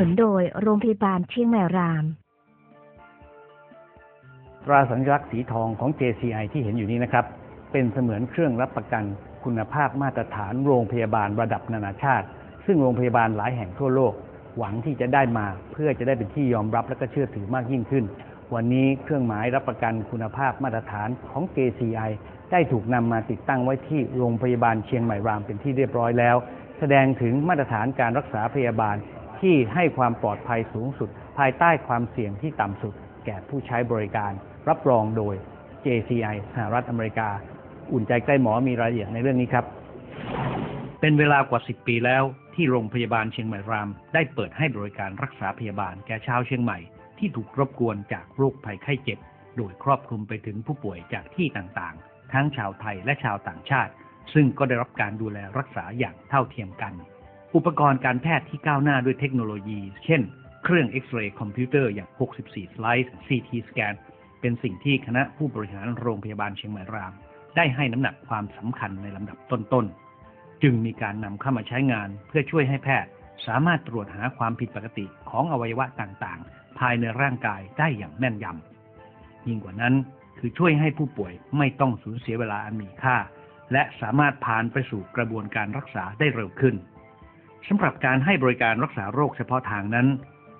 นุนโดยโรงพยาบาลเชียงใหม่ราม ตราสัญลักษณ์สีทองของ JCI ที่เห็นอยู่นี้นะครับ เป็นเสมือนเครื่องรับประกันคุณภาพมาตรฐานโรงพยาบาลระดับนานาชาติ ซึ่งโรงพยาบาลหลายแห่งทั่วโลก หวังที่จะได้มาเพื่อจะได้เป็นที่ยอมรับและก็เชื่อถือมากยิ่งขึ้น วันนี้เครื่องหมายรับประกันคุณภาพมาตรฐานของ JCI ได้ถูกนำมาติดตั้งไว้ที่โรงพยาบาลเชียงใหม่รามเป็นที่เรียบร้อยแล้ว แสดงถึงมาตรฐานการรักษาพยาบาล ที่ให้ความปลอดภัยสูงสุด ภายใต้ความเสี่ยงที่ต่ำสุด แก่ผู้ใช้บริการ รับรองโดย JCI สหรัฐอเมริกา อุ่นใจใกล้หมอมีรายละเอียดในเรื่องนี้ครับ เป็นเวลากว่า 10 ปีแล้วที่โรงพยาบาลเชียงใหม่ราม ได้เปิดให้บริการรักษาพยาบาลแก่ชาวเชียงใหม่ที่ถูกรบกวนจากโรคภัยไข้เจ็บ โดยครอบคลุมไปถึงผู้ป่วยจากที่ต่างๆ ทั้งชาวไทยและชาวต่างชาติ ซึ่งก็ได้รับการดูแลรักษาอย่างเท่าเทียมกัน อุปกรณ์การแพทย์ที่ก้าวหน้าด้วยเทคโนโลยี เช่น เครื่องเอ็กซเรย์คอมพิวเตอร์อย่าง 64 สไลด์ CT สแกน เป็นสิ่งที่คณะผู้บริหารโรงพยาบาลเชียงใหม่ราม ได้ให้น้ำหนักความสำคัญในลำดับต้นๆ จึงมีการนำเข้ามาใช้งานเพื่อช่วยให้แพทย์ สามารถตรวจหาความผิดปกติของอวัยวะต่างๆ ภายในร่างกายได้อย่างแม่นยำ ยิ่งกว่านั้นคือช่วยให้ผู้ป่วยไม่ต้องสูญเสียเวลาอันมีค่า และสามารถผ่านไปสู่กระบวนการรักษาได้เร็วขึ้น สำหรับการให้บริการรักษาโรคเฉพาะทางนั้น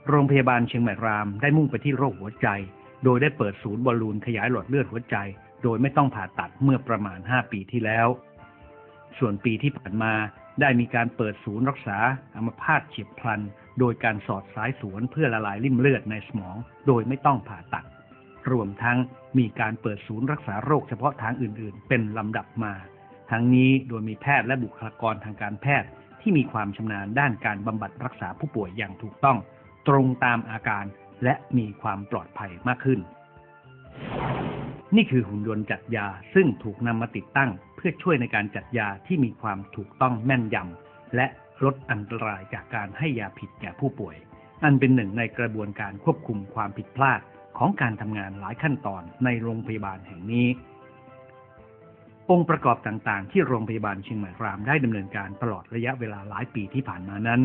โรงพยาบาลเชียงใหม่รามได้มุ่งไปที่โรคหัวใจ โดยได้เปิดศูนย์บอลลูนขยายหลอดเลือดหัวใจ โดยไม่ต้องผ่าตัดเมื่อประมาณ 5 ปีที่แล้ว ส่วนปีที่ผ่านมาได้มีการเปิดศูนย์รักษาอัมพาตเฉียบพลัน โดยการสอดสายสวนเพื่อละลายริ่มเลือดในสมอง โดยไม่ต้องผ่าตัด รวมทั้งมีการเปิดศูนย์รักษาโรคเฉพาะทางอื่น ๆ เป็นลำดับมา ทั้งนี้โดยมีแพทย์และบุคลากรทางการแพทย์ ที่มีความชำนาญด้านการบำบัดรักษาผู้ป่วยอย่างถูกต้อง ตรงตามอาการและมีความปลอดภัยมากขึ้น นี่คือหุ่นยนต์จัดยาซึ่งถูกนำมาติดตั้ง เพื่อช่วยในการจัดยาที่มีความถูกต้องแม่นยำและลดอันตรายจากการให้ยาผิดแก่ผู้ป่วย อันเป็นหนึ่งในกระบวนการควบคุมความผิดพลาดของการทำงานหลายขั้นตอนในโรงพยาบาลแห่งนี้ องค์ประกอบต่างๆ ที่โรงพยาบาลเชียงใหม่รามได้ดำเนินการตลอดระยะเวลาหลายปีที่ผ่านมานั้น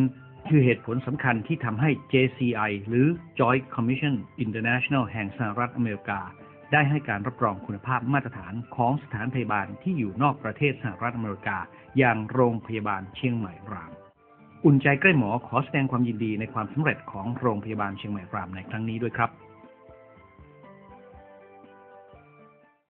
คือเหตุผลสำคัญที่ทำให้ JCI หรือ Joint Commission International แห่งสหรัฐอเมริกา ได้ให้การรับรองคุณภาพมาตรฐานของสถานพยาบาลที่อยู่นอกประเทศสหรัฐอเมริกา อย่างโรงพยาบาลเชียงใหม่รามอุ่นใจใกล้หมอขอแสดงความยินดีในความสำเร็จของโรงพยาบาลเชียงใหม่รามในครั้งนี้ด้วยครับ